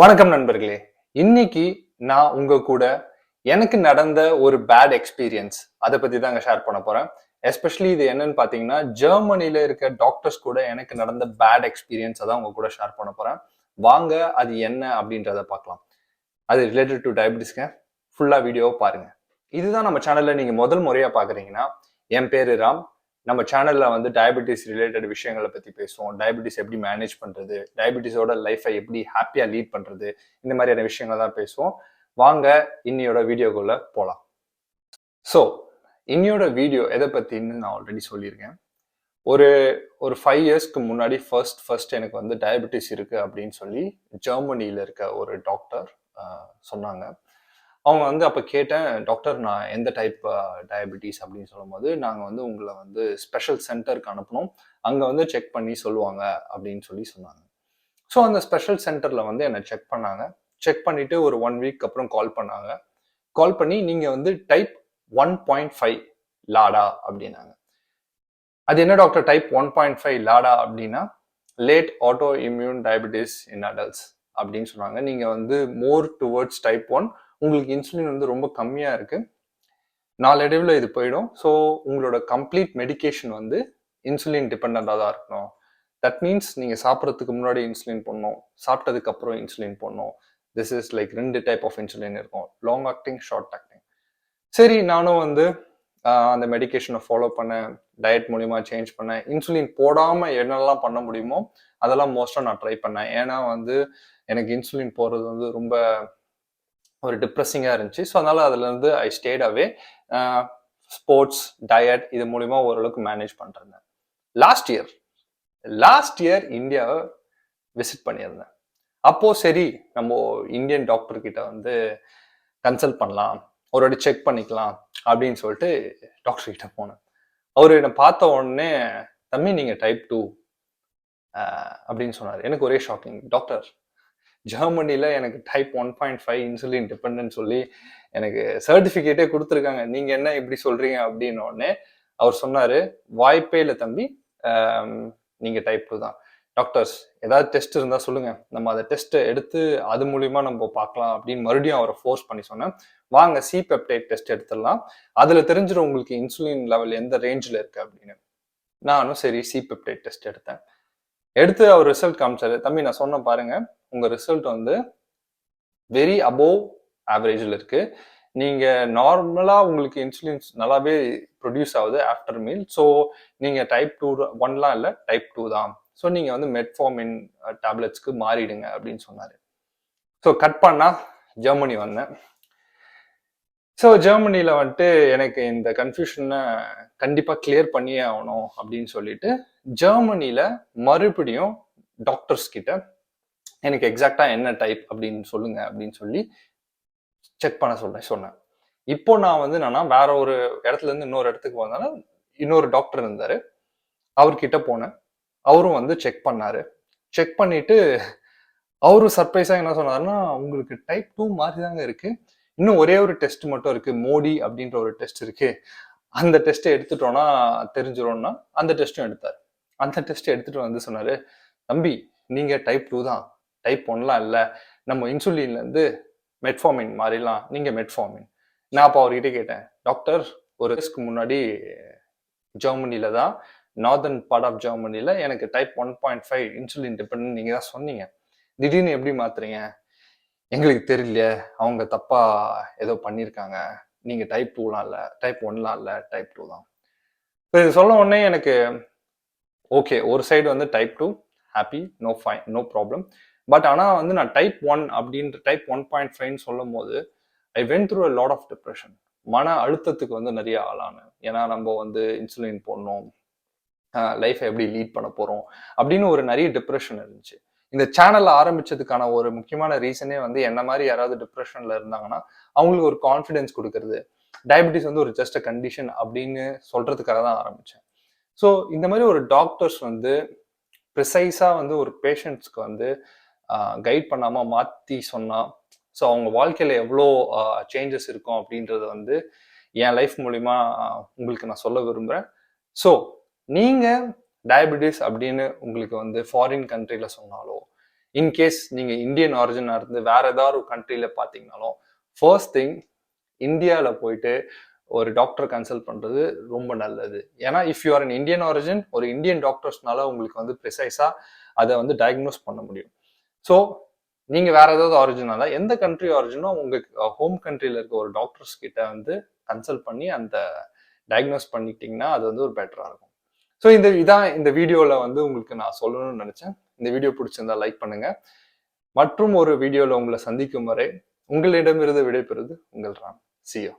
வணக்கம் நண்பர்களே. இன்னைக்கு நான் உங்க கூட எனக்கு நடந்த ஒரு பேட் எக்ஸ்பீரியன்ஸ் அதை பத்தி தாங்க ஷேர் பண்ண போறேன். எஸ்பெஷலி இது என்னன்னு பாத்தீங்கன்னா ஜெர்மனில இருக்க டாக்டர்ஸ் கூட எனக்கு நடந்த பேட் எக்ஸ்பீரியன்ஸ் தான் உங்க கூட ஷேர் பண்ண போறேன். வாங்க அது என்ன அப்படின்றத பார்க்கலாம் அது ரிலேட்டட் டு டயபிட்டிஸ்க்கு ஃபுல்லா வீடியோ பாருங்க. இதுதான் நம்ம சேனல்ல நீங்க முதல் முறையா பாக்குறீங்கன்னா என் பேரு ராம். நம்ம சேனல்ல வந்து டயபெட்டிஸ் ரிலேட்டட் விஷயங்களை பத்தி பேசுவோம். டயபெட்டிஸ் எப்படி மேனேஜ் பண்றது? டயபெட்டிஸோட லைஃபை எப்படி ஹாப்பியா லீட் பண்றது? இந்த மாதிரியான விஷயங்கள் தான் பேசுவோம். வாங்க இன்னியோட வீடியோக்குள்ள போலாம். ஸோ இன்னியோட வீடியோ எதை பத்தின்னு நான் ஆல்ரெடி சொல்லியிருக்கேன். ஒரு ஒரு ஃபைவ் இயர்ஸ்க்கு முன்னாடி ஃபர்ஸ்ட் ஃபர்ஸ்ட் எனக்கு வந்து டயபெட்டிஸ் இருக்கு அப்படின்னு சொல்லி ஜெர்மனியில் இருக்க ஒரு டாக்டர் சொன்னாங்க. அவங்க வந்து அப்போ கேட்டேன் டாக்டர் நான் எந்த டைப் டயபிட்டிஸ் அப்படின்னு சொல்லும்போது நாங்கள் வந்து உங்களை வந்து ஸ்பெஷல் சென்டருக்கு அனுப்பணும் அங்கே வந்து செக் பண்ணி சொல்லுவாங்க. அப்படின்னு சொல்லி சொன்னாங்க. ஸோ அந்த ஸ்பெஷல் சென்டரில் வந்து என்னை செக் பண்ணாங்க. செக் பண்ணிட்டு ஒரு ஒன் வீக் அப்புறம் கால் பண்ணாங்க. கால் பண்ணி நீங்கள் வந்து type one point five LADA அப்படின்னாங்க. அது என்ன doctor type one point five LADA அப்படின்னா late autoimmune diabetes in adults அப்படின்னு சொன்னாங்க. நீங்கள் வந்து மோர் டுவர்ட்ஸ் டைப் ஒன் உங்களுக்கு இன்சுலின் வந்து ரொம்ப கம்மியாக இருக்குது நாளடைவில் இது போயிடும். ஸோ உங்களோட கம்ப்ளீட் மெடிகேஷன் வந்து இன்சுலின் டிபெண்ட்டாக தான் இருக்கணும். தட் மீன்ஸ் நீங்கள் சாப்பிட்றதுக்கு முன்னாடி இன்சுலின் போடணும். சாப்பிட்டதுக்கு அப்புறம் இன்சுலின் போடணும். திஸ் இஸ் லைக் ரெண்டு டைப் ஆஃப் இன்சுலின் இருக்கும். லாங் ஆக்டிங் ஷார்ட் ஆக்டிங் சரி நானும் வந்து அந்த மெடிக்கேஷனை ஃபாலோ பண்ணேன். டயட் மூலிமா சேஞ்ச் பண்ணேன். இன்சுலின் போடாமல் என்னெல்லாம் பண்ண முடியுமோ அதெல்லாம் மோஸ்ட்டாக நான் ட்ரை பண்ணேன். ஏன்னா வந்து எனக்கு இன்சுலின் போடுறது வந்து ரொம்ப ஒரு டிப்ரெஸிங்காக இருந்துச்சு. ஸோ அதனால் அதுலேருந்து I stayed away sports diet இது மூலிமா ஓரளவுக்கு மேனேஜ் பண்ணுறேன் லாஸ்ட் இயர் லாஸ்ட் இயர் இந்தியாவை விசிட் பண்ணியிருந்தேன். அப்போது சரி நம்ம இந்தியன் டாக்டர் கிட்ட வந்து கன்சல்ட் பண்ணலாம். ஒரு வாட்டி செக் பண்ணிக்கலாம் அப்படின்னு சொல்லிட்டு டாக்டர் கிட்ட போனேன். அவர் என்னை பார்த்த உடனே தம்பி நீங்கள் டைப் டூ அப்படின்னு சொன்னார். எனக்கு ஒரே ஷாக்கிங் டாக்டர் ஜெர்மனியில் எனக்கு type one point five insulin depend சொல்லி எனக்கு சர்டிஃபிகேட்டே கொடுத்துருக்காங்க. நீங்கள் என்ன இப்படி சொல்கிறீங்க அப்படின்னோடனே அவர் சொன்னார் வாய்ப்பே இல்லை தம்பி. நீங்கள் டைப் டூ தான். டாக்டர்ஸ் ஏதாவது டெஸ்ட் இருந்தால் சொல்லுங்கள் நம்ம அதை டெஸ்ட்டை எடுத்து அது மூலிமா நம்ம பார்க்கலாம். அப்படின்னு மறுபடியும் அவரை ஃபோர்ஸ் பண்ணி சொன்னேன். வாங்க சி பெப்டைட் டெஸ்ட் எடுத்துடலாம். அதில் தெரிஞ்சிடும் உங்களுக்கு இன்சுலின் லெவல் எந்த ரேஞ்சில் இருக்குது அப்படின்னு. நானும் சரி சி பெப்டைட் டெஸ்ட் எடுத்தேன். எடுத்து அவர் ரிசல்ட் காமிச்சாரு. தம்பி நான் சொன்ன பாருங்க. உங்க ரிசல்ட் வந்து வெரி அபோவ் ஆவரேஜில் இருக்கு. நீங்க நார்மலா உங்களுக்கு இன்சுலின்ஸ் நல்லாவே ப்ரொடியூஸ் ஆகுது ஆஃப்டர் மீல் ஸோ நீங்க டைப் டூ ஒன்லாம் இல்லை டைப் டூ தான். ஸோ நீங்க வந்து மெட்ஃபார்மின் டேப்லெட்ஸ்க்கு uh, மாறிடுங்க அப்படின்னு சொன்னாரு. ஸோ கட் பண்ணா ஜெர்மனி வந்தேன். ஸோ ஜெர்மனியில் வந்துட்டு எனக்கு இந்த கன்ஃபியூஷனை கண்டிப்பாக கிளியர் பண்ணியே ஆகணும் அப்படின்னு சொல்லிட்டு ஜெர்மனியில் மறுபடியும் டாக்டர்ஸ் கிட்ட எனக்கு எக்ஸாக்டாக என்ன டைப் அப்படின்னு சொல்லுங்க அப்படின்னு சொல்லி செக் பண்ண சொல்றேன் சொன்னேன். இப்போ நான் வந்து என்னன்னா வேற ஒரு இடத்துல இருந்து இன்னொரு இடத்துக்கு வந்தாலும் இன்னொரு டாக்டர் இருந்தார். அவர்கிட்ட போனேன். அவரும் வந்து செக் பண்ணாரு. செக் பண்ணிட்டு அவரும் சர்ப்ரைஸாக என்ன சொன்னாருன்னா உங்களுக்கு டைப் டூ மாதிரி தாங்க இருக்குது இன்னும் ஒரே ஒரு டெஸ்ட் மட்டும் இருக்கு. மோடி அப்படின்ற ஒரு டெஸ்ட் இருக்கு. அந்த டெஸ்ட்டை எடுத்துட்டோம்னா தெரிஞ்சிடும்னா அந்த டெஸ்ட்டும் எடுத்தார். அந்த டெஸ்ட் எடுத்துட்டு வந்து சொன்னாரு தம்பி நீங்க டைப் டூ தான். டைப் ஒன்லாம் இல்லை. நம்ம இன்சுலின்ல இருந்து மெட்ஃபார்மின் மாறிடலாம். நீங்க மெட்ஃபார்மின் நான் அப்போ அவர்கிட்ட கேட்டேன் டாக்டர் ஒரு டெஸ்ட்க்கு முன்னாடி ஜெர்மனில தான் நார்தர்ன் பார்ட் ஆஃப் ஜெர்மனில எனக்கு type one point five insulin depend நீங்க தான் சொன்னீங்க. திடீர்னு எப்படி மாத்துறீங்க? எங்களுக்கு தெரியல. அவங்க தப்பா ஏதோ பண்ணியிருக்காங்க நீங்க டைப் டூலாம் இல்லை. டைப் ஒன்லாம் இல்லை. டைப் டூ தான். இது சொல்ல உடனே எனக்கு ஓகே ஒரு சைடு வந்து type two happy no fine no problem but ஆனால் வந்து நான் டைப் ஒன் அப்படின்ற டைப் ஒன் பாயிண்ட் ஃபைவ்னு சொல்லும் போது I went through a lot of depression மன அழுத்தத்துக்கு வந்து நிறைய ஆளானேன். ஏன்னா நம்ம வந்து இன்சுலின் போடணும். லைஃப்பை எப்படி லீட் பண்ண போகிறோம் அப்படின்னு ஒரு நிறைய டிப்ரெஷன் இருந்துச்சு. இந்த சேனல் ஆரம்பிச்சதுக்கான ஒரு முக்கியமான ரீசனே வந்து என்ன மாதிரி யாராவது டிப்ரெஷன்ல இருந்தாங்கன்னா அவங்களுக்கு ஒரு கான்ஃபிடென்ஸ் கொடுக்கறது. டயபிட்டிஸ் வந்து ஒரு ஜஸ்ட் அ கண்டிஷன் அப்படின்னு சொல்றதுக்காக தான் ஆரம்பிச்சேன். ஸோ இந்த மாதிரி ஒரு டாக்டர்ஸ் வந்து ப்ரிசைஸாக வந்து ஒரு பேஷண்ட்ஸ்க்கு வந்து கைட் பண்ணாமல் மாற்றி சொன்னால் ஸோ அவங்க வாழ்க்கையில் எவ்வளோ சேஞ்சஸ் இருக்கும் அப்படின்றத வந்து என் லைஃப் மூலிமா உங்களுக்கு நான் சொல்ல விரும்புகிறேன் ஸோ நீங்கள் டயபெட்டிஸ் அப்படின்னு உங்களுக்கு வந்து ஃபாரின் கண்ட்ரியில் சொன்னாலோ இன்கேஸ் நீங்கள் இந்தியன் ஆரிஜினாக இருந்து வேற ஏதாவது ஒரு கண்ட்ரியில் பார்த்தீங்கனாலும் ஃபர்ஸ்ட் திங் இந்தியாவில் போயிட்டு ஒரு டாக்டர் கன்சல்ட் பண்ணுறது ரொம்ப நல்லது. ஏன்னா if you are an Indian origin ஒரு இந்தியன் டாக்டர்ஸ்னால உங்களுக்கு வந்து ப்ரிசைஸாக அதை வந்து டயக்னோஸ் பண்ண முடியும். ஸோ நீங்கள் வேற ஏதாவது ஆரிஜினாக தான் எந்த கண்ட்ரி ஆரிஜினோ உங்களுக்கு ஹோம் கண்ட்ரியில் இருக்க ஒரு டாக்டர்ஸ் கிட்ட வந்து கன்சல்ட் பண்ணி அந்த டயக்னோஸ் பண்ணிட்டீங்கன்னா அது வந்து ஒரு பெட்டராக இருக்கும். ஸோ இந்த இதான் இந்த வீடியோவில் வந்து உங்களுக்கு நான் சொல்லணும்னு நினச்சேன். இந்த வீடியோ பிடிச்சிருந்தா லைக் பண்ணுங்க. மற்றும் ஒரு வீடியோவில் உங்களை சந்திக்கும் வரை உங்களிடமிருந்து விடைபெறுவது உங்கள் ராம். சியோ